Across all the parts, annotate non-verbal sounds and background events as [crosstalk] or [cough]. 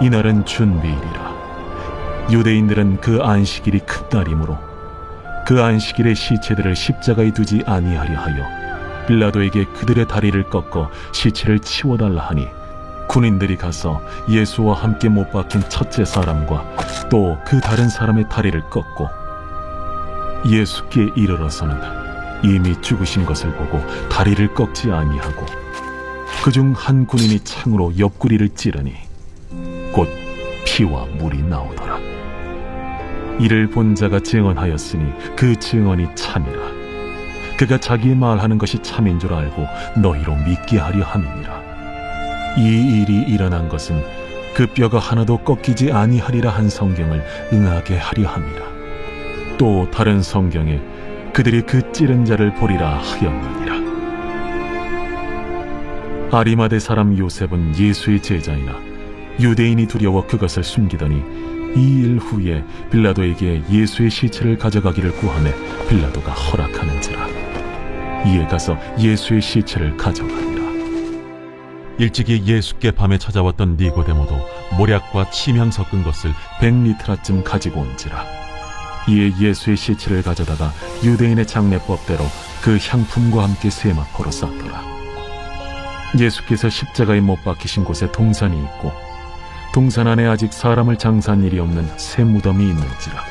이날은 준비일이라. 유대인들은 그 안식일이 큰 날이므로 그 안식일에 시체들을 십자가에 두지 아니하려 하여 빌라도에게 그들의 다리를 꺾어 시체를 치워달라 하니 군인들이 가서 예수와 함께 못 박힌 첫째 사람과 또 그 다른 사람의 다리를 꺾고 예수께 이르러서는 이미 죽으신 것을 보고 다리를 꺾지 아니하고 그중 한 군인이 창으로 옆구리를 찌르니 곧 피와 물이 나오더라. 이를 본 자가 증언하였으니 그 증언이 참이라. 그가 자기 말하는 것이 참인 줄 알고 너희로 믿게 하려 함이니라. 이 일이 일어난 것은 그 뼈가 하나도 꺾이지 아니하리라 한 성경을 응하게 하려 함이라. 또 다른 성경에 그들이 그 찌른 자를 보리라 하였느니라. 아리마대 사람 요셉은 예수의 제자이나 유대인이 두려워 그것을 숨기더니 이 일 후에 빌라도에게 예수의 시체를 가져가기를 구하매 빌라도가 허락하는지라. 이에 가서 예수의 시체를 가져가니라. 일찍이 예수께 밤에 찾아왔던 니고데모도 모략과 침향 섞은 것을 백리트라쯤 가지고 온지라. 이에 예수의 시체를 가져다가 유대인의 장례법대로 그 향품과 함께 세마포로 쌌더라. 예수께서 십자가에 못 박히신 곳에 동산이 있고 동산 안에 아직 사람을 장사한 일이 없는 새 무덤이 있는지라.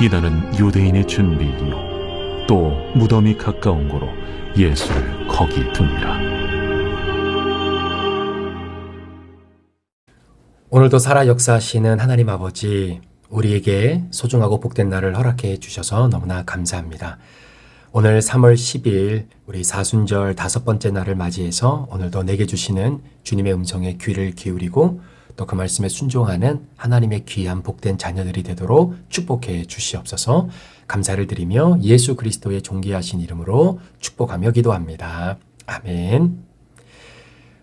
이날은 유대인의 준비이요. 또 무덤이 가까운 고로 예수를 거기 두니라 오늘도 살아 역사하시는 하나님 아버지, 우리에게 소중하고 복된 날을 허락해 주셔서 너무나 감사합니다. 오늘 3월 10일 우리 사순절 다섯 번째 날을 맞이해서 오늘도 내게 주시는 주님의 음성에 귀를 기울이고 또 그 말씀에 순종하는 하나님의 귀한 복된 자녀들이 되도록 축복해 주시옵소서 감사를 드리며 예수 그리스도의 존귀하신 이름으로 축복하며 기도합니다. 아멘.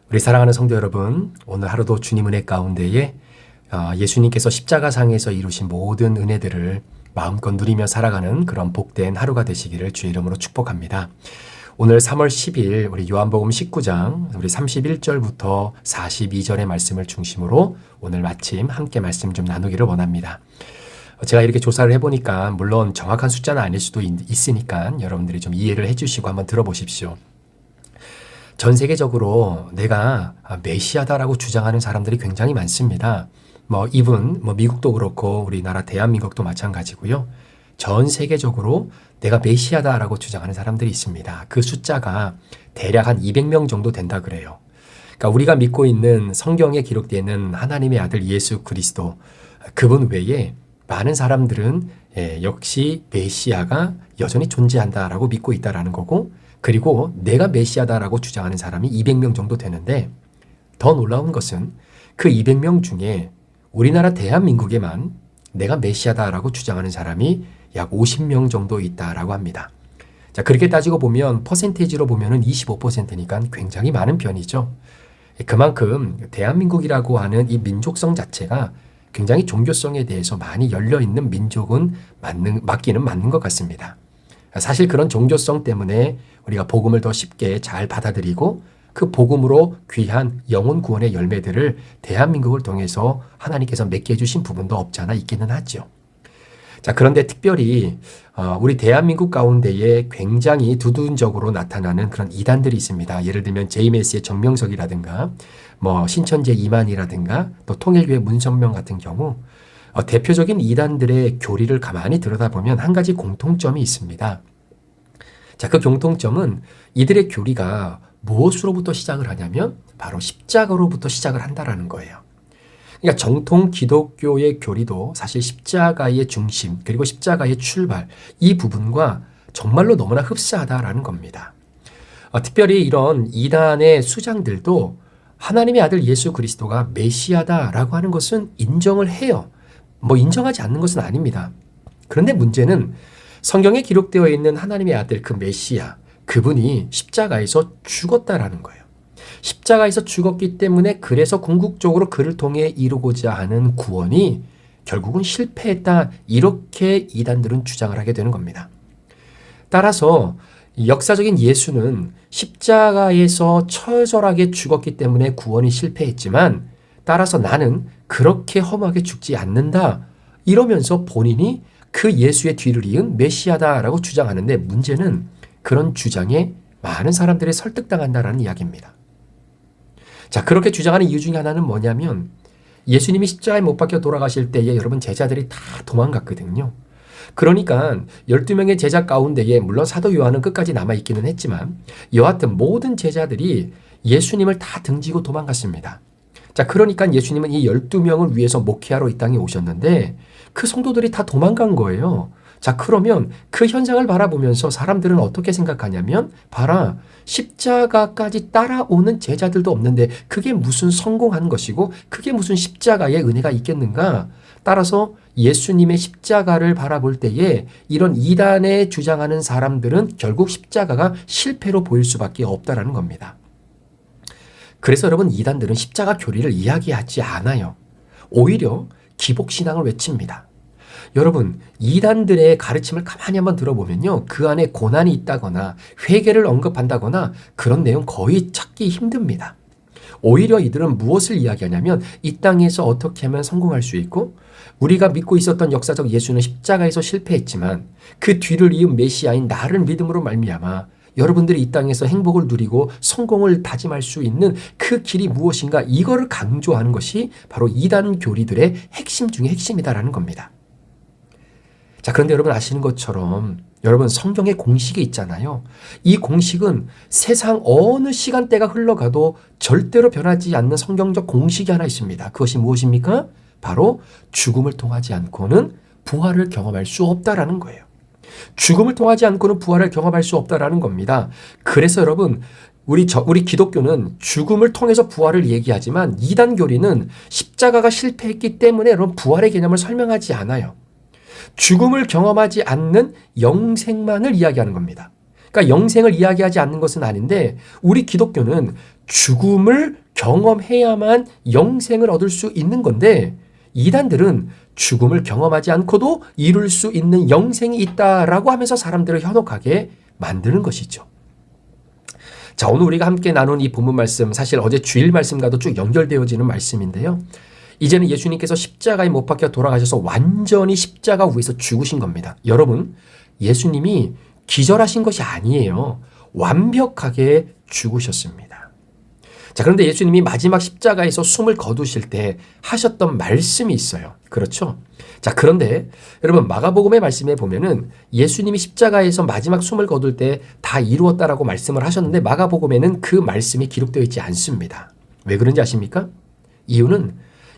우리 사랑하는 성도 여러분, 오늘 하루도 주님 은혜 가운데에 어, 예수님께서 십자가상에서 이루신 모든 은혜들을 마음껏 누리며 살아가는 그런 복된 하루가 되시기를 주의 이름으로 축복합니다. 오늘 3월 10일 우리 요한복음 19장 우리 31절부터 42절의 말씀을 중심으로 오늘 마침 함께 말씀 좀 나누기를 원합니다. 제가 이렇게 조사를 해보니까 물론 정확한 숫자는 아닐 수도 있- 있으니까 여러분들이 좀 이해를 해주시고 한번 들어보십시오. 전 세계적으로 내가 메시아다라고 주장하는 사람들이 굉장히 많습니다. 뭐 이분 뭐 미국도 그렇고 우리나라 대한민국도 마찬가지고요. 전 세계적으로 내가 메시아다라고 주장하는 사람들이 있습니다. 그 숫자가 대략 한 200명 정도 된다 그래요. 그러니까 우리가 믿고 있는 성경에 기록되어 있는 하나님의 아들 예수 그리스도 그분 외에 많은 사람들은 예, 역시 메시아가 여전히 존재한다라고 믿고 있다라는 거고 그리고 내가 메시아다라고 주장하는 사람이 200명 정도 되는데 더 놀라운 것은 그 200명 중에 우리나라 대한민국에만 내가 메시아다라고 주장하는 사람이 약 50명 정도 있다라고 합니다. 자, 그렇게 따지고 보면 퍼센테이지로 보면은 25%니까 굉장히 많은 편이죠. 그만큼 대한민국이라고 하는 이 민족성 자체가 굉장히 종교성에 대해서 많이 열려 있는 민족은 맞는 맞기는 맞는 것 같습니다. 사실 그런 종교성 때문에 우리가 복음을 더 쉽게 잘 받아들이고 그 복음으로 귀한 영혼 구원의 열매들을 대한민국을 통해서 하나님께서 맺게 해주신 부분도 없잖아 있기는 하죠. 자, 그런데 특별히 어, 우리 대한민국 가운데에 굉장히 두둔적으로 나타나는 그런 이단들이 있습니다. 예를 들면 JMS의 정명석이라든가 뭐 신천지 이만이라든가 또 통일교의 문선명 같은 경우 어, 대표적인 이단들의 교리를 가만히 들여다보면 한 가지 공통점이 있습니다. 자, 그 공통점은 이들의 교리가 무엇으로부터 시작을 하냐면 바로 십자가로부터 시작을 한다라는 거예요. 그러니까 정통 기독교의 교리도 사실 십자가의 중심 그리고 십자가의 출발 이 부분과 정말로 너무나 흡사하다라는 겁니다. 어, 특별히 이런 이단의 수장들도 하나님의 아들 예수 그리스도가 메시아다라고 하는 것은 인정을 해요. 뭐 인정하지 않는 것은 아닙니다. 그런데 문제는 성경에 기록되어 있는 하나님의 아들 그 메시아 그분이 십자가에서 죽었다라는 거예요. 십자가에서 죽었기 때문에 그래서 궁극적으로 그를 통해 이루고자 하는 구원이 결국은 실패했다. 이렇게 이단들은 주장을 하게 되는 겁니다. 따라서 역사적인 예수는 십자가에서 처절하게 죽었기 때문에 구원이 실패했지만 따라서 나는 그렇게 험하게 죽지 않는다. 이러면서 본인이 그 예수의 뒤를 이은 메시아다라고 주장하는데 문제는 그런 주장에 많은 사람들이 설득당한다라는 이야기입니다. 자, 그렇게 주장하는 이유 중에 하나는 뭐냐면 예수님이 십자가에 못 박혀 돌아가실 때에 여러분 제자들이 다 도망갔거든요. 그러니까 12명의 제자 가운데에 물론 사도 요한은 끝까지 남아 있기는 했지만 여하튼 모든 제자들이 예수님을 다 등지고 도망갔습니다. 자, 그러니까 예수님은 이 12명을 위해서 목회하러 이 땅에 오셨는데 그 성도들이 다 도망간 거예요. 자, 그러면 그 현상을 바라보면서 사람들은 어떻게 생각하냐면, 봐라, 십자가까지 따라오는 제자들도 없는데, 그게 무슨 성공한 것이고, 그게 무슨 십자가의 은혜가 있겠는가? 따라서 예수님의 십자가를 바라볼 때에 이런 이단에 주장하는 사람들은 결국 십자가가 실패로 보일 수밖에 없다라는 겁니다. 그래서 여러분, 이단들은 십자가 교리를 이야기하지 않아요. 오히려 기복신앙을 외칩니다. 여러분, 이단들의 가르침을 가만히 한번 들어보면요. 그 안에 고난이 있다거나 회개를 언급한다거나 그런 내용 거의 찾기 힘듭니다. 오히려 이들은 무엇을 이야기하냐면 이 땅에서 어떻게 하면 성공할 수 있고 우리가 믿고 있었던 역사적 예수는 십자가에서 실패했지만 그 뒤를 이은 메시아인 나를 믿음으로 말미암아 여러분들이 이 땅에서 행복을 누리고 성공을 다짐할 수 있는 그 길이 무엇인가 이거를 강조하는 것이 바로 이단 교리들의 핵심 중의 핵심이다라는 겁니다. 자, 그런데 여러분 아시는 것처럼 여러분 성경에 공식이 있잖아요. 이 공식은 세상 어느 시간대가 흘러가도 절대로 변하지 않는 성경적 공식이 하나 있습니다. 그것이 무엇입니까? 바로 죽음을 통하지 않고는 부활을 경험할 수 없다라는 거예요. 죽음을 통하지 않고는 부활을 경험할 수 없다라는 겁니다. 그래서 여러분 우리 저, 우리 기독교는 죽음을 통해서 부활을 얘기하지만 이단 교리는 십자가가 실패했기 때문에 여러분 부활의 개념을 설명하지 않아요. 죽음을 경험하지 않는 영생만을 이야기하는 겁니다. 그러니까 영생을 이야기하지 않는 것은 아닌데 우리 기독교는 죽음을 경험해야만 영생을 얻을 수 있는 건데 이단들은 죽음을 경험하지 않고도 이룰 수 있는 영생이 있다라고 하면서 사람들을 현혹하게 만드는 것이죠. 자, 오늘 우리가 함께 나눈 이 본문 말씀 사실 어제 주일 말씀과도 쭉 연결되어지는 말씀인데요. 이제는 예수님께서 십자가에 못 박혀 돌아가셔서 완전히 십자가 위에서 죽으신 겁니다. 여러분, 예수님이 기절하신 것이 아니에요. 완벽하게 죽으셨습니다. 자, 그런데 예수님이 마지막 십자가에서 숨을 거두실 때 하셨던 말씀이 있어요. 그렇죠? 자, 그런데 여러분 마가복음의 말씀에 보면은 예수님이 십자가에서 마지막 숨을 거둘 때 다 이루었다라고 말씀을 하셨는데 마가복음에는 그 말씀이 기록되어 있지 않습니다. 왜 그런지 아십니까? 이유는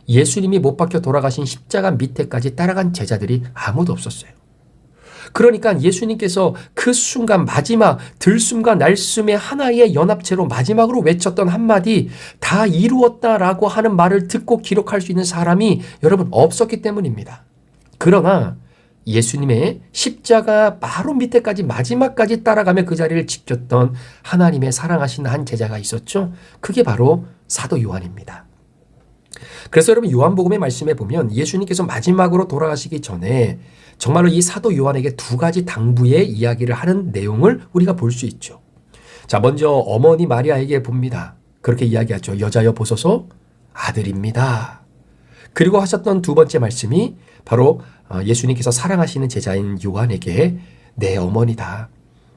예수님이 못 박혀 돌아가신 십자가 밑에까지 따라간 제자들이 아무도 없었어요. 그러니까 예수님께서 그 순간 마지막 들숨과 날숨의 하나의 연합체로 마지막으로 외쳤던 한마디 다 이루었다라고 하는 말을 듣고 기록할 수 있는 사람이 여러분 없었기 때문입니다. 그러나 예수님의 십자가 바로 밑에까지 마지막까지 따라가며 그 자리를 지켰던 하나님의 사랑하신 한 제자가 있었죠. 그게 바로 사도 요한입니다. 그래서 여러분 요한복음의 말씀에 보면 예수님께서 마지막으로 돌아가시기 전에 정말로 이 사도 요한에게 두 가지 당부의 이야기를 하는 내용을 우리가 볼 수 있죠. 자, 먼저 어머니 마리아에게 봅니다. 그렇게 이야기하죠. 여자여 보소서 아들입니다. 그리고 하셨던 두 번째 말씀이 바로 어, 예수님께서 사랑하시는 제자인 요한에게 내 어머니다.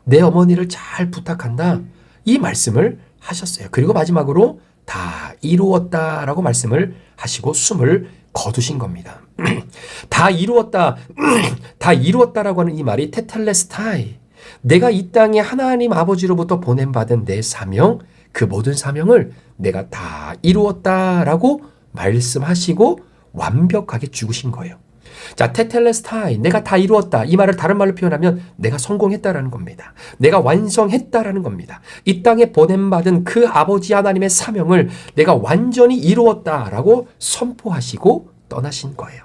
내 어머니를 잘 부탁한다. 이 말씀을 하셨어요. 그리고 마지막으로 다 이루었다라고 말씀을 하시고 숨을 거두신 겁니다. [clears throat] 다 이루었다, [clears throat] 다 이루었다라고 하는 이 말이 테텔레스타이. 내가 이 땅에 하나님 아버지로부터 보냄받은 내 사명, 그 모든 사명을 내가 다 이루었다라고 말씀하시고 완벽하게 죽으신 거예요. 자, 테텔레스타이, 내가 다 이루었다. 이 말을 다른 말로 표현하면 내가 성공했다라는 겁니다. 내가 완성했다라는 겁니다. 이 땅에 보냄받은 그 아버지 하나님의 사명을 내가 완전히 이루었다라고 선포하시고 떠나신 거예요.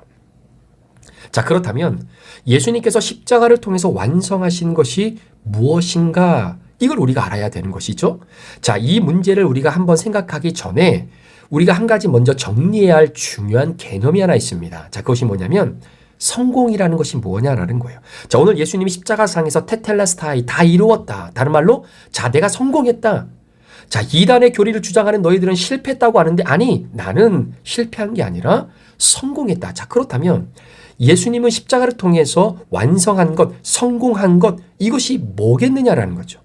자, 그렇다면 예수님께서 십자가를 통해서 완성하신 것이 무엇인가? 이걸 우리가 알아야 되는 것이죠. 자, 이 문제를 우리가 한번 생각하기 전에 우리가 한 가지 먼저 정리해야 할 중요한 개념이 하나 있습니다. 자, 그것이 뭐냐면 성공이라는 것이 뭐냐라는 거예요. 자, 오늘 예수님이 십자가상에서 테텔레스타이 다 이루었다. 다른 말로 자, 내가 성공했다. 자, 이단의 교리를 주장하는 너희들은 실패했다고 하는데 아니, 나는 실패한 게 아니라 성공했다. 자, 그렇다면 예수님은 십자가를 통해서 완성한 것, 성공한 것, 이것이 뭐겠느냐라는 거죠.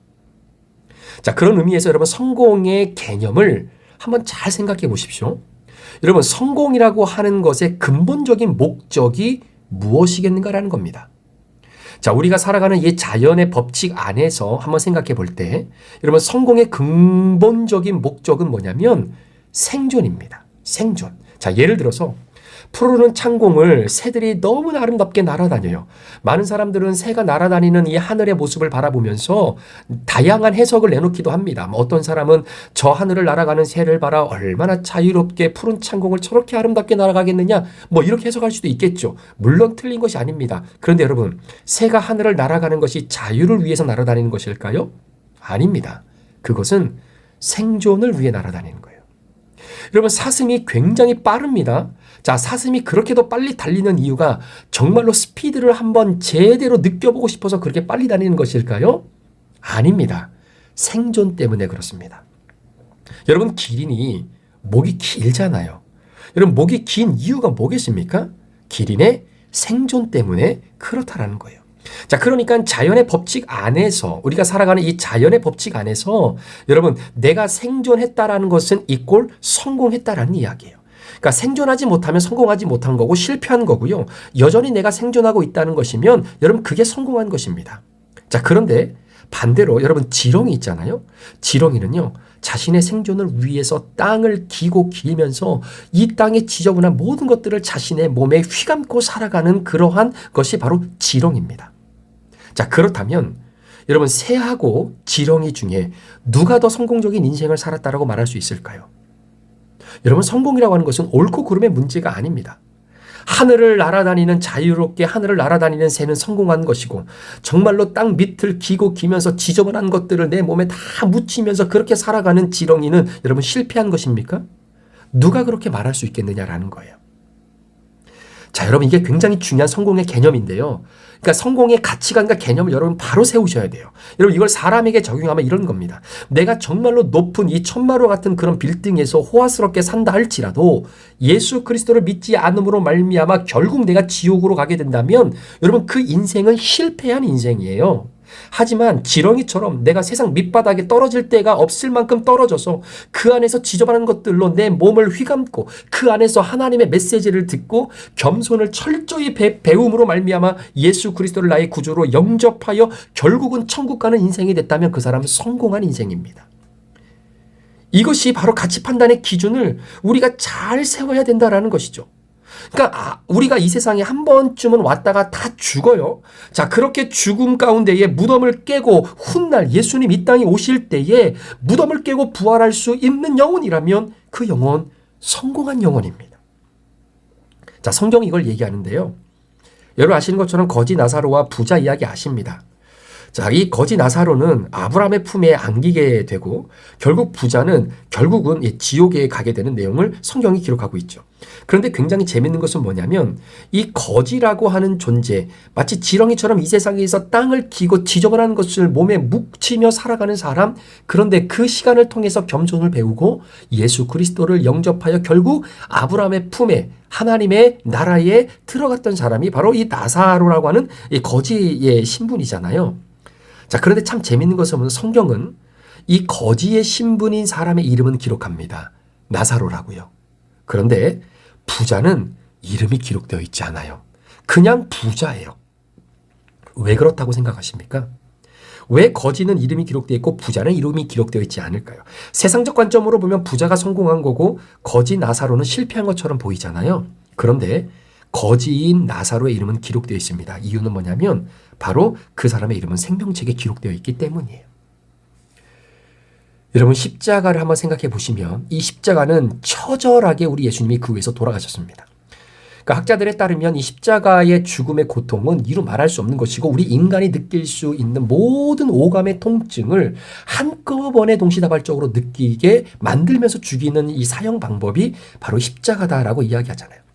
자, 그런 의미에서 여러분 성공의 개념을 한번 잘 생각해 보십시오. 여러분, 성공이라고 하는 것의 근본적인 목적이 무엇이겠는가라는 겁니다. 자, 우리가 살아가는 이 자연의 법칙 안에서 한번 생각해 볼 때, 여러분, 성공의 근본적인 목적은 뭐냐면 생존입니다. 생존. 자, 예를 들어서 푸르른 창공을 새들이 너무나 아름답게 날아다녀요. 많은 사람들은 새가 날아다니는 이 하늘의 모습을 바라보면서 다양한 해석을 내놓기도 합니다. 뭐 어떤 사람은 저 하늘을 날아가는 새를 봐라 얼마나 자유롭게 푸른 창공을 저렇게 아름답게 날아가겠느냐 뭐 이렇게 해석할 수도 있겠죠. 물론 틀린 것이 아닙니다. 그런데 여러분 새가 하늘을 날아가는 것이 자유를 위해서 날아다니는 것일까요? 아닙니다. 그것은 생존을 위해 날아다니는 거예요. 여러분 사슴이 굉장히 빠릅니다. 자, 사슴이 그렇게도 빨리 달리는 이유가 정말로 스피드를 한번 제대로 느껴보고 싶어서 그렇게 빨리 다니는 것일까요? 아닙니다. 생존 때문에 그렇습니다. 여러분, 기린이 목이 길잖아요. 여러분, 목이 긴 이유가 뭐겠습니까? 기린의 생존 때문에 그렇다라는 거예요. 자, 그러니까 자연의 법칙 안에서 우리가 살아가는 이 자연의 법칙 안에서 여러분 내가 생존했다라는 것은 이꼴 성공했다라는 이야기예요. 그러니까 생존하지 못하면 성공하지 못한 거고 실패한 거고요. 여전히 내가 생존하고 있다는 것이면 여러분 그게 성공한 것입니다. 자, 그런데 반대로 여러분 지렁이 있잖아요. 지렁이는요. 자신의 생존을 위해서 땅을 기고 기면서 이 땅의 지저분한 모든 것들을 자신의 몸에 휘감고 살아가는 그러한 것이 바로 지렁입니다. 자, 그렇다면 여러분 새하고 지렁이 중에 누가 더 성공적인 인생을 살았다라고 말할 수 있을까요? 여러분 성공이라고 하는 것은 옳고 그름의 문제가 아닙니다. 하늘을 날아다니는 자유롭게 하늘을 날아다니는 새는 성공한 것이고 정말로 땅 밑을 기고 기면서 지저분한 것들을 내 몸에 다 묻히면서 그렇게 살아가는 지렁이는 여러분 실패한 것입니까? 누가 그렇게 말할 수 있겠느냐라는 거예요. 자, 여러분 이게 굉장히 중요한 성공의 개념인데요. 그러니까 성공의 가치관과 개념을 여러분 바로 세우셔야 돼요. 여러분 이걸 사람에게 적용하면 이런 겁니다. 내가 정말로 높은 이 천마로 같은 그런 빌딩에서 호화스럽게 산다 할지라도 예수 그리스도를 믿지 않음으로 말미암아 결국 내가 지옥으로 가게 된다면 여러분 그 인생은 실패한 인생이에요. 하지만 지렁이처럼 내가 세상 밑바닥에 떨어질 때가 없을 만큼 떨어져서 그 안에서 지저분한 것들로 내 몸을 휘감고 그 안에서 하나님의 메시지를 듣고 겸손을 철저히 배, 배움으로 말미암아 예수 그리스도를 나의 구주로 영접하여 결국은 천국 가는 인생이 됐다면 그 사람은 성공한 인생입니다. 이것이 바로 가치 판단의 기준을 우리가 잘 세워야 된다라는 것이죠. 그러니까 아, 우리가 이 세상에 한 번쯤은 왔다가 다 죽어요. 자, 그렇게 죽음 가운데에 무덤을 깨고 훗날 예수님 이 땅에 오실 때에 무덤을 깨고 부활할 수 있는 영혼이라면 그 영혼 성공한 영혼입니다. 자, 성경이 이걸 얘기하는데요. 여러분 아시는 것처럼 거지 나사로와 부자 이야기 아십니다. 자, 이 거지 나사로는 아브라함의 품에 안기게 되고 결국 부자는 결국은 이 지옥에 가게 되는 내용을 성경이 기록하고 있죠. 그런데 굉장히 재밌는 것은 뭐냐면 이 거지라고 하는 존재 마치 지렁이처럼 이 세상에서 땅을 기고 지저분한 것을 몸에 묵히며 살아가는 사람 그런데 그 시간을 통해서 겸손을 배우고 예수 그리스도를 영접하여 결국 아브라함의 품에 하나님의 나라에 들어갔던 사람이 바로 이 나사로라고 하는 이 거지의 신분이잖아요. 자, 그런데 참 재밌는 것은 성경은 이 거지의 신분인 사람의 이름은 기록합니다. 나사로라고요. 그런데 부자는 이름이 기록되어 있지 않아요. 그냥 부자예요. 왜 그렇다고 생각하십니까? 왜 거지는 이름이 기록되어 있고 부자는 이름이 기록되어 있지 않을까요? 세상적 관점으로 보면 부자가 성공한 거고 거지 나사로는 실패한 것처럼 보이잖아요. 그런데 거지인 나사로의 이름은 기록되어 있습니다. 이유는 뭐냐면 바로 그 사람의 이름은 생명책에 기록되어 있기 때문이에요. 여러분 십자가를 한번 생각해 보시면 이 십자가는 처절하게 우리 예수님이 그 위에서 돌아가셨습니다. 그러니까 학자들에 따르면 이 십자가의 죽음의 고통은 이루 말할 수 없는 것이고 우리 인간이 느낄 수 있는 모든 오감의 통증을 한꺼번에 동시다발적으로 느끼게 만들면서 죽이는 이 사형 방법이 바로 십자가다라고 이야기하잖아요.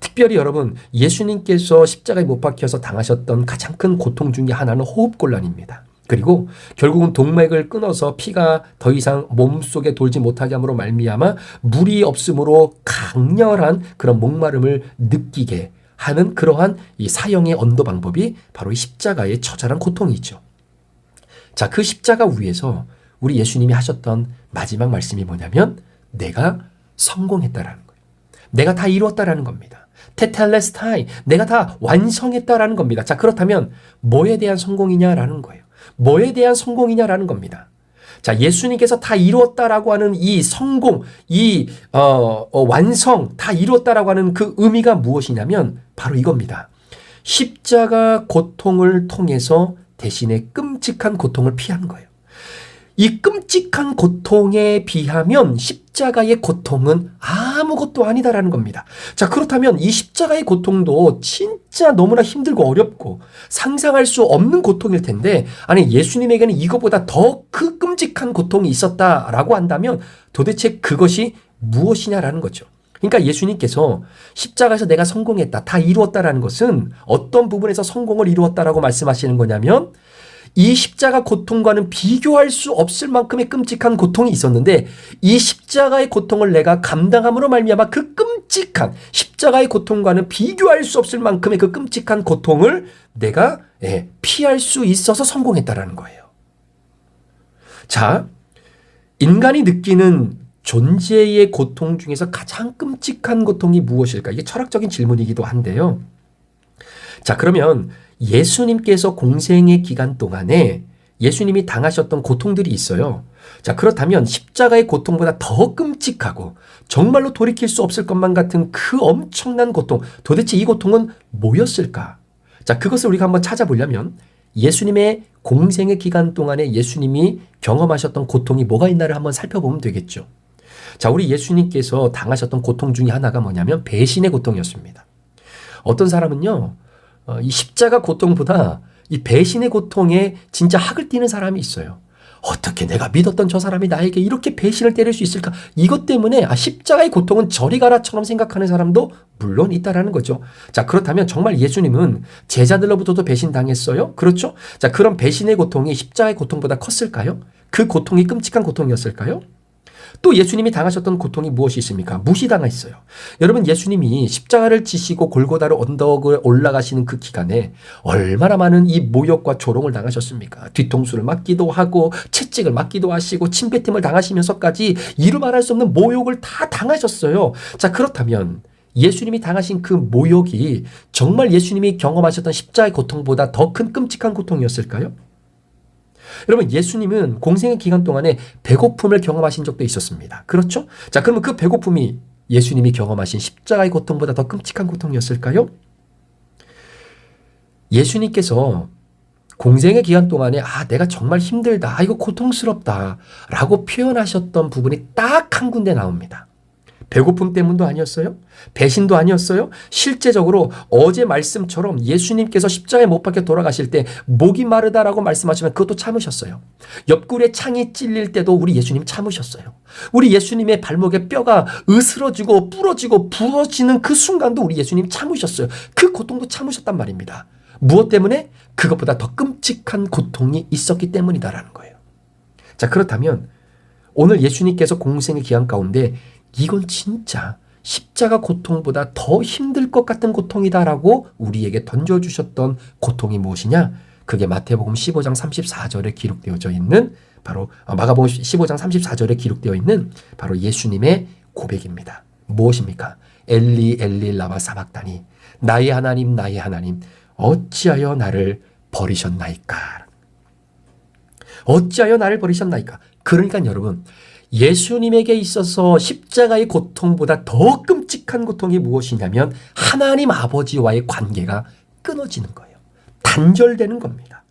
특별히 여러분 예수님께서 십자가에 못 박혀서 당하셨던 가장 큰 고통 중의 하나는 호흡곤란입니다. 그리고 결국은 동맥을 끊어서 피가 더 이상 몸속에 돌지 못하게 함으로 말미암아 물이 없으므로 강렬한 그런 목마름을 느끼게 하는 그러한 이 사형의 언도 방법이 바로 이 십자가의 처절한 고통이죠. 자, 그 십자가 위에서 우리 예수님이 하셨던 마지막 말씀이 뭐냐면 내가 성공했다라는. 내가 다 이루었다라는 겁니다. 테텔레스타이 내가 다 완성했다라는 겁니다. 자, 그렇다면 뭐에 대한 성공이냐라는 거예요. 뭐에 대한 성공이냐라는 겁니다. 자, 예수님께서 다 이루었다라고 하는 이 성공, 이 어, 어, 완성, 다 이루었다라고 하는 그 의미가 무엇이냐면 바로 이겁니다. 십자가 고통을 통해서 대신에 끔찍한 고통을 피한 거예요. 이 끔찍한 고통에 비하면 십 자가의 고통은 아무것도 아니다라는 겁니다. 자, 그렇다면 이 십자가의 고통도 진짜 너무나 힘들고 어렵고 상상할 수 없는 고통일 텐데, 아니, 예수님에게는 이것보다 더 그 끔찍한 고통이 있었다라고 한다면 도대체 그것이 무엇이냐라는 거죠. 그러니까 예수님께서 십자가에서 내가 성공했다, 다 이루었다라는 것은 어떤 부분에서 성공을 이루었다라고 말씀하시는 거냐면 이 십자가 고통과는 비교할 수 없을 만큼의 끔찍한 고통이 있었는데 이 십자가의 고통을 내가 감당함으로 말미암아 그 끔찍한 십자가의 고통과는 비교할 수 없을 만큼의 그 끔찍한 고통을 내가 예, 피할 수 있어서 성공했다라는 거예요. 자, 인간이 느끼는 존재의 고통 중에서 가장 끔찍한 고통이 무엇일까? 이게 철학적인 질문이기도 한데요. 자, 그러면 예수님께서 공생의 기간 동안에 예수님이 당하셨던 고통들이 있어요. 자, 그렇다면 십자가의 고통보다 더 끔찍하고 정말로 돌이킬 수 없을 것만 같은 그 엄청난 고통, 도대체 이 고통은 뭐였을까? 자, 그것을 우리가 한번 찾아보려면 예수님의 공생의 기간 동안에 예수님이 경험하셨던 고통이 뭐가 있나를 한번 살펴보면 되겠죠. 자, 우리 예수님께서 당하셨던 고통 중에 하나가 뭐냐면 배신의 고통이었습니다. 어떤 사람은요, 어, 이 십자가 고통보다 이 배신의 고통에 진짜 학을 띠는 사람이 있어요. 어떻게 내가 믿었던 저 사람이 나에게 이렇게 배신을 때릴 수 있을까? 이것 때문에 아, 십자가의 고통은 저리 가라처럼 생각하는 사람도 물론 있다라는 거죠. 자, 그렇다면 정말 예수님은 제자들로부터도 배신당했어요? 그렇죠? 자, 그런 배신의 고통이 십자가의 고통보다 컸을까요? 그 고통이 끔찍한 고통이었을까요? 또 예수님이 당하셨던 고통이 무엇이 있습니까? 무시당했어요. 여러분 예수님이 십자가를 지시고 골고다로 언덕을 올라가시는 그 기간에 얼마나 많은 이 모욕과 조롱을 당하셨습니까? 뒤통수를 맞기도 하고 채찍을 맞기도 하시고 침뱉음을 당하시면서까지 이루 말할 수 없는 모욕을 다 당하셨어요. 자 그렇다면 예수님이 당하신 그 모욕이 정말 예수님이 경험하셨던 십자가의 고통보다 더 큰 끔찍한 고통이었을까요? 여러분 예수님은 공생의 기간 동안에 배고픔을 경험하신 적도 있었습니다. 그렇죠? 자, 그러면 그 배고픔이 예수님이 경험하신 십자가의 고통보다 더 끔찍한 고통이었을까요? 예수님께서 공생의 기간 동안에 아 내가 정말 힘들다, 아, 이거 고통스럽다라고 표현하셨던 부분이 딱 한 군데 나옵니다. 배고픔 때문도 아니었어요? 배신도 아니었어요? 실제적으로 어제 말씀처럼 예수님께서 십자가에 못 박혀 돌아가실 때 목이 마르다라고 말씀하시면 그것도 참으셨어요. 옆구리에 창이 찔릴 때도 우리 예수님 참으셨어요. 우리 예수님의 발목에 뼈가 으스러지고 부러지고 부러지는 그 순간도 우리 예수님 참으셨어요. 그 고통도 참으셨단 말입니다. 무엇 때문에? 그것보다 더 끔찍한 고통이 있었기 때문이다라는 거예요. 자, 그렇다면 오늘 예수님께서 공생의 기한 가운데 이건 진짜 십자가 고통보다 더 힘들 것 같은 고통이다라고 우리에게 던져주셨던 고통이 무엇이냐? 그게 마태복음 15장 34절에 기록되어져 있는 바로 어, 마가복음 15장 34절에 기록되어 있는 바로 예수님의 고백입니다. 무엇입니까? 엘리 엘리 라마 사박다니 나의 하나님 나의 하나님 어찌하여 나를 버리셨나이까? 어찌하여 나를 버리셨나이까? 그러니까 여러분 예수님에게 있어서 십자가의 고통보다 더 끔찍한 고통이 무엇이냐면 하나님 아버지와의 관계가 끊어지는 거예요. 단절되는 겁니다.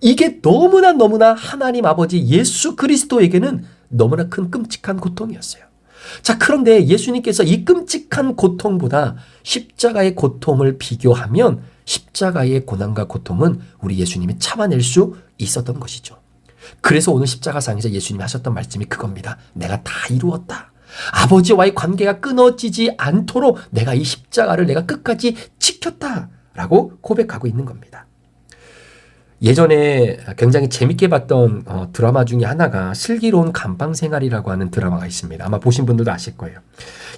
이게 너무나 너무나 하나님 아버지 예수 그리스도에게는 너무나 큰 끔찍한 고통이었어요. 자, 그런데 예수님께서 이 끔찍한 고통보다 십자가의 고통을 비교하면 십자가의 고난과 고통은 우리 예수님이 참아낼 수 있었던 것이죠. 그래서 오늘 십자가상에서 예수님이 하셨던 말씀이 그겁니다. 내가 다 이루었다. 아버지와의 관계가 끊어지지 않도록 내가 이 십자가를 내가 끝까지 지켰다. 라고 고백하고 있는 겁니다. 예전에 굉장히 재밌게 봤던 어, 드라마 중에 하나가 슬기로운 감방 생활이라고 하는 드라마가 있습니다. 아마 보신 분들도 아실 거예요.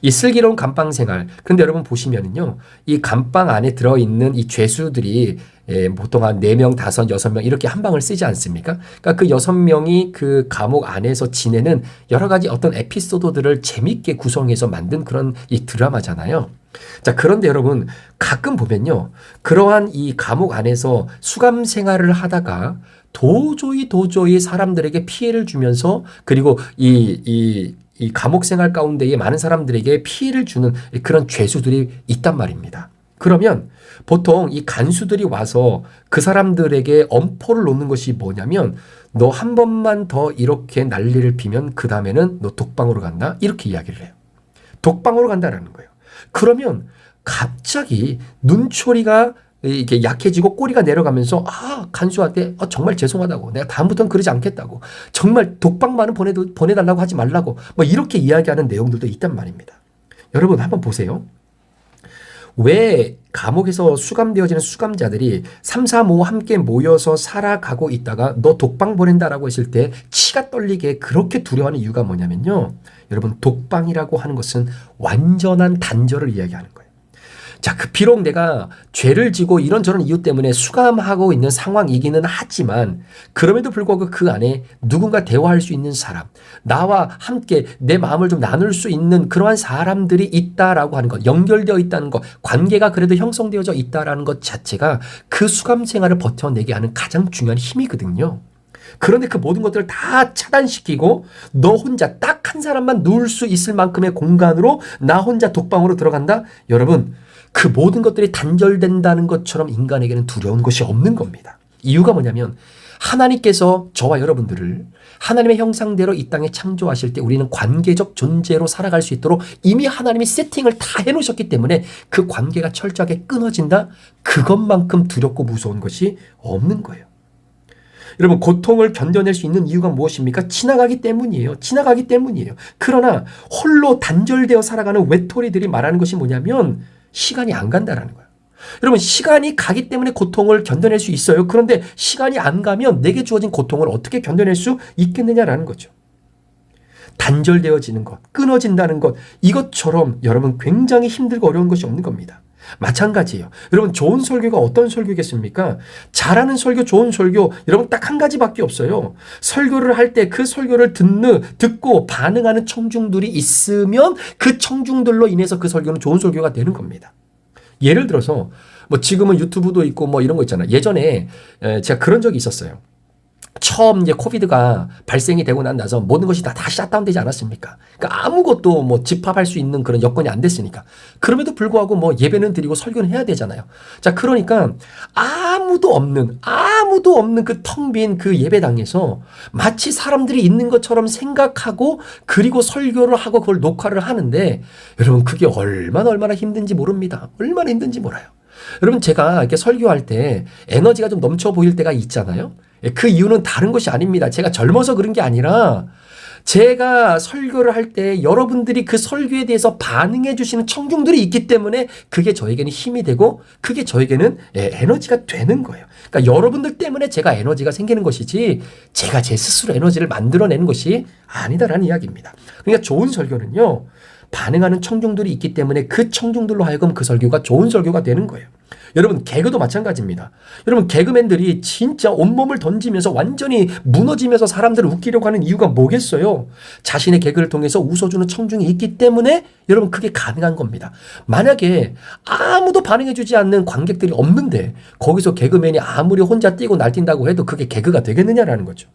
이 슬기로운 감방 생활. 근데 여러분 보시면은요, 이 감방 안에 들어 있는 이 죄수들이 예, 보통 한 4명, 5, 6명 이렇게 한 방을 쓰지 않습니까? 그러니까 그 6명이 그 감옥 안에서 지내는 여러 가지 어떤 에피소드들을 재밌게 구성해서 만든 그런 이 드라마잖아요. 자, 그런데 여러분, 가끔 보면요. 그러한 이 감옥 안에서 수감 생활을 하다가 도저히 도저히 사람들에게 피해를 주면서 그리고 이, 이, 이 감옥 생활 가운데에 많은 사람들에게 피해를 주는 그런 죄수들이 있단 말입니다. 그러면 보통 이 간수들이 와서 그 사람들에게 엄포를 놓는 것이 뭐냐면 너 한 번만 더 이렇게 난리를 피면 그 다음에는 너 독방으로 간다 이렇게 이야기를 해요. 독방으로 간다라는 거예요. 그러면 갑자기 눈초리가 이렇게 약해지고 꼬리가 내려가면서 아 간수한테 아, 정말 죄송하다고 내가 다음부터는 그러지 않겠다고 정말 독방만은 보내도 보내달라고 하지 말라고 뭐 이렇게 이야기하는 내용들도 있단 말입니다. 여러분 한번 보세요. 왜 감옥에서 수감되어지는 수감자들이 3, 4, 5 함께 모여서 살아가고 있다가 너 독방 보낸다라고 했을 때 치가 떨리게 그렇게 두려워하는 이유가 뭐냐면요. 여러분 독방이라고 하는 것은 완전한 단절을 이야기하는 거예요. 자, 그 비록 내가 죄를 지고 이런저런 이유 때문에 수감하고 있는 상황이기는 하지만 그럼에도 불구하고 그 안에 누군가 대화할 수 있는 사람, 나와 함께 내 마음을 좀 나눌 수 있는 그러한 사람들이 있다라고 하는 것, 연결되어 있다는 것, 관계가 그래도 형성되어져 있다라는 것 자체가 그 수감 생활을 버텨내게 하는 가장 중요한 힘이거든요. 그런데 그 모든 것들을 다 차단시키고 너 혼자 딱 한 사람만 누울 수 있을 만큼의 공간으로 나 혼자 독방으로 들어간다? 여러분, 그 모든 것들이 단절된다는 것처럼 인간에게는 두려운 것이 없는 겁니다. 이유가 뭐냐면 하나님께서 저와 여러분들을 하나님의 형상대로 이 땅에 창조하실 때 우리는 관계적 존재로 살아갈 수 있도록 이미 하나님이 세팅을 다 해놓으셨기 때문에 그 관계가 철저하게 끊어진다? 그것만큼 두렵고 무서운 것이 없는 거예요. 여러분 고통을 견뎌낼 수 있는 이유가 무엇입니까? 지나가기 때문이에요. 지나가기 때문이에요. 그러나 홀로 단절되어 살아가는 외톨이들이 말하는 것이 뭐냐면 시간이 안 간다라는 거예요. 여러분 시간이 가기 때문에 고통을 견뎌낼 수 있어요. 그런데 시간이 안 가면 내게 주어진 고통을 어떻게 견뎌낼 수 있겠느냐라는 거죠. 단절되어지는 것, 끊어진다는 것, 이것처럼 여러분 굉장히 힘들고 어려운 것이 없는 겁니다. 마찬가지예요. 여러분 좋은 설교가 어떤 설교겠습니까? 잘하는 설교, 좋은 설교 여러분 딱 한 가지밖에 없어요. 설교를 할 때 그 설교를 듣는 듣고 반응하는 청중들이 있으면 그 청중들로 인해서 그 설교는 좋은 설교가 되는 겁니다. 예를 들어서 뭐 지금은 유튜브도 있고 뭐 이런 거 있잖아요. 예전에 에, 제가 그런 적이 있었어요. 처음 이제 코비드가 발생이 되고 난 나서 모든 것이 다 다시 샷다운되지 않았습니까? 그러니까 아무것도 뭐 집합할 수 있는 그런 여건이 안 됐으니까. 그럼에도 불구하고 뭐 예배는 드리고 설교는 해야 되잖아요. 자, 그러니까 아무도 없는, 아무도 없는 그 텅 빈 그 예배당에서 마치 사람들이 있는 것처럼 생각하고 그리고 설교를 하고 그걸 녹화를 하는데 여러분 그게 얼마나 얼마나 힘든지 모릅니다. 얼마나 힘든지 몰라요. 여러분 제가 이렇게 설교할 때 에너지가 좀 넘쳐 보일 때가 있잖아요. 예, 그 이유는 다른 것이 아닙니다. 제가 젊어서 그런 게 아니라 제가 설교를 할 때 여러분들이 그 설교에 대해서 반응해 주시는 청중들이 있기 때문에 그게 저에게는 힘이 되고 그게 저에게는 예, 에너지가 되는 거예요. 그러니까 여러분들 때문에 제가 에너지가 생기는 것이지 제가 제 스스로 에너지를 만들어내는 것이 아니다라는 이야기입니다. 그러니까 좋은 설교는요. 반응하는 청중들이 있기 때문에 그 청중들로 하여금 그 설교가 좋은 설교가 되는 거예요. 여러분 개그도 마찬가지입니다. 여러분 개그맨들이 진짜 온몸을 던지면서 완전히 무너지면서 사람들을 웃기려고 하는 이유가 뭐겠어요? 자신의 개그를 통해서 웃어주는 청중이 있기 때문에 여러분 그게 가능한 겁니다. 만약에 아무도 반응해주지 않는 관객들이 없는데 거기서 개그맨이 아무리 혼자 뛰고 날뛴다고 해도 그게 개그가 되겠느냐라는 거죠.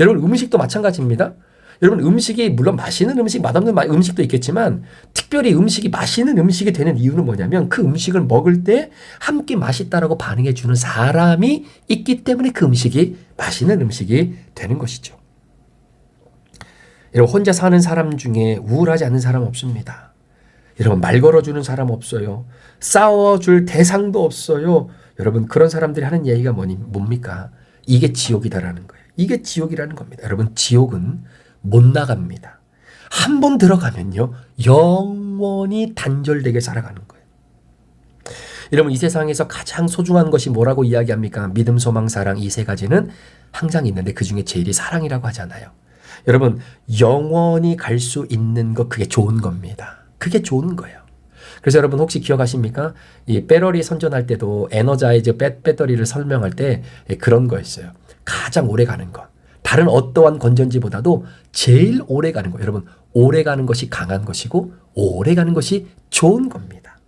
여러분 음식도 마찬가지입니다. 여러분 음식이 물론 맛있는 음식, 맛없는 마- 음식도 있겠지만 특별히 음식이 맛있는 음식이 되는 이유는 뭐냐면 그 음식을 먹을 때 함께 맛있다라고 반응해 주는 사람이 있기 때문에 그 음식이 맛있는 음식이 되는 것이죠. 여러분 혼자 사는 사람 중에 우울하지 않는 사람 없습니다. 여러분 말 걸어주는 사람 없어요. 싸워줄 대상도 없어요. 여러분 그런 사람들이 하는 얘기가 뭐니 뭡니까? 이게 지옥이다라는 거예요. 이게 지옥이라는 겁니다. 여러분 지옥은 못 나갑니다. 한 번 들어가면요 영원히 단절되게 살아가는 거예요. 여러분 이 세상에서 가장 소중한 것이 뭐라고 이야기합니까? 믿음, 소망, 사랑 이 세 가지는 항상 있는데 그 중에 제일이 사랑이라고 하잖아요. 여러분 영원히 갈 수 있는 것 그게 좋은 겁니다. 그게 좋은 거예요. 그래서 여러분 혹시 기억하십니까? 이 배터리 선전할 때도 에너자이즈 배, 배터리를 설명할 때 그런 거였어요. 가장 오래 가는 것. 다른 어떠한 건전지보다도 제일 오래 가는 거. 여러분 오래 가는 것이 강한 것이고 오래 가는 것이 좋은 겁니다.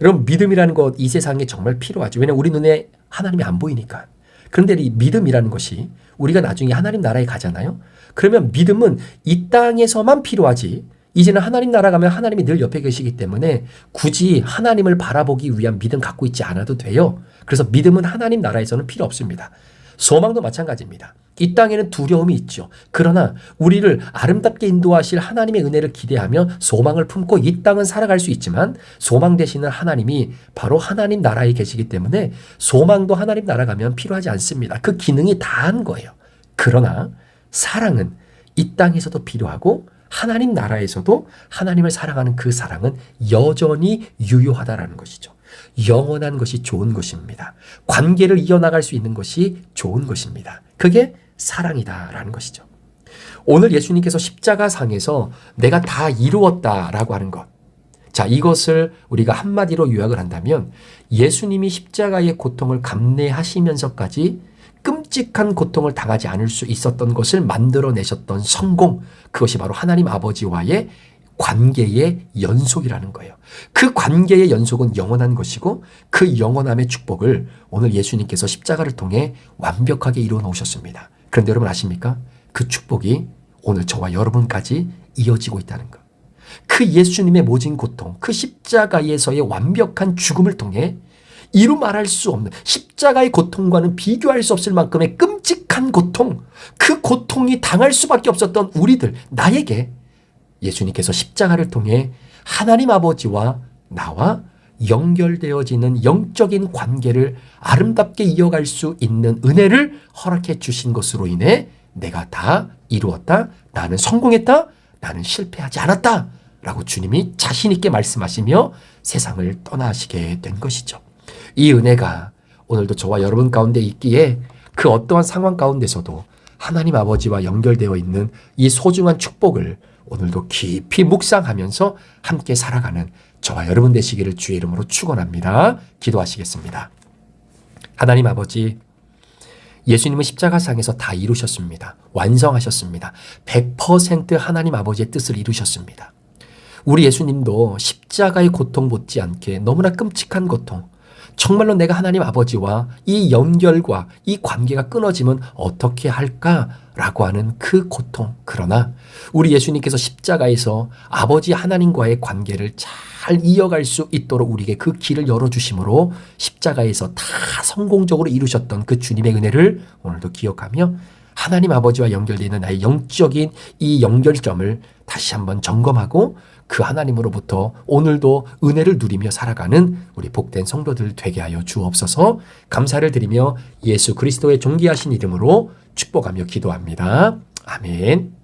여러분 믿음이라는 것 이 세상에 정말 필요하죠. 왜냐하면 우리 눈에 하나님이 안 보이니까. 그런데 이 믿음이라는 것이 우리가 나중에 하나님 나라에 가잖아요. 그러면 믿음은 이 땅에서만 필요하지. 이제는 하나님 나라 가면 하나님이 늘 옆에 계시기 때문에 굳이 하나님을 바라보기 위한 믿음 갖고 있지 않아도 돼요. 그래서 믿음은 하나님 나라에서는 필요 없습니다. 소망도 마찬가지입니다. 이 땅에는 두려움이 있죠. 그러나 우리를 아름답게 인도하실 하나님의 은혜를 기대하며 소망을 품고 이 땅은 살아갈 수 있지만 소망 되시는 하나님이 바로 하나님 나라에 계시기 때문에 소망도 하나님 나라 가면 필요하지 않습니다. 그 기능이 다 한 거예요. 그러나 사랑은 이 땅에서도 필요하고 하나님 나라에서도 하나님을 사랑하는 그 사랑은 여전히 유효하다라는 것이죠. 영원한 것이 좋은 것입니다. 관계를 이어나갈 수 있는 것이 좋은 것입니다. 그게 사랑이다라는 것이죠. 오늘 예수님께서 십자가 상에서 내가 다 이루었다라고 하는 것. 자, 이것을 우리가 한마디로 요약을 한다면 예수님이 십자가의 고통을 감내하시면서까지 끔찍한 고통을 당하지 않을 수 있었던 것을 만들어내셨던 성공, 그것이 바로 하나님 아버지와의 관계의 연속이라는 거예요. 그 관계의 연속은 영원한 것이고 그 영원함의 축복을 오늘 예수님께서 십자가를 통해 완벽하게 이루어 놓으셨습니다. 그런데 여러분 아십니까? 그 축복이 오늘 저와 여러분까지 이어지고 있다는 것. 그 예수님의 모진 고통, 그 십자가에서의 완벽한 죽음을 통해 이루 말할 수 없는 십자가의 고통과는 비교할 수 없을 만큼의 끔찍한 고통, 그 고통이 당할 수밖에 없었던 우리들, 나에게 예수님께서 십자가를 통해 하나님 아버지와 나와 연결되어지는 영적인 관계를 아름답게 이어갈 수 있는 은혜를 허락해 주신 것으로 인해 내가 다 이루었다. 나는 성공했다. 나는 실패하지 않았다. 라고 주님이 자신있게 말씀하시며 세상을 떠나시게 된 것이죠. 이 은혜가 오늘도 저와 여러분 가운데 있기에 그 어떠한 상황 가운데서도 하나님 아버지와 연결되어 있는 이 소중한 축복을 오늘도 깊이 묵상하면서 함께 살아가는 저와 여러분 되시기를 주의 이름으로 축원합니다. 기도하시겠습니다. 하나님 아버지 예수님은 십자가상에서 다 이루셨습니다. 완성하셨습니다. 100% 하나님 아버지의 뜻을 이루셨습니다. 우리 예수님도 십자가의 고통 못지 않게 너무나 끔찍한 고통, 정말로 내가 하나님 아버지와 이 연결과 이 관계가 끊어지면 어떻게 할까라고 하는 그 고통. 그러나 우리 예수님께서 십자가에서 아버지 하나님과의 관계를 잘 이어갈 수 있도록 우리에게 그 길을 열어주심으로 십자가에서 다 성공적으로 이루셨던 그 주님의 은혜를 오늘도 기억하며 하나님 아버지와 연결되는 나의 영적인 이 연결점을 다시 한번 점검하고 그 하나님으로부터 오늘도 은혜를 누리며 살아가는 우리 복된 성도들 되게 하여 주옵소서 감사를 드리며 예수 그리스도의 존귀하신 이름으로 축복하며 기도합니다. 아멘.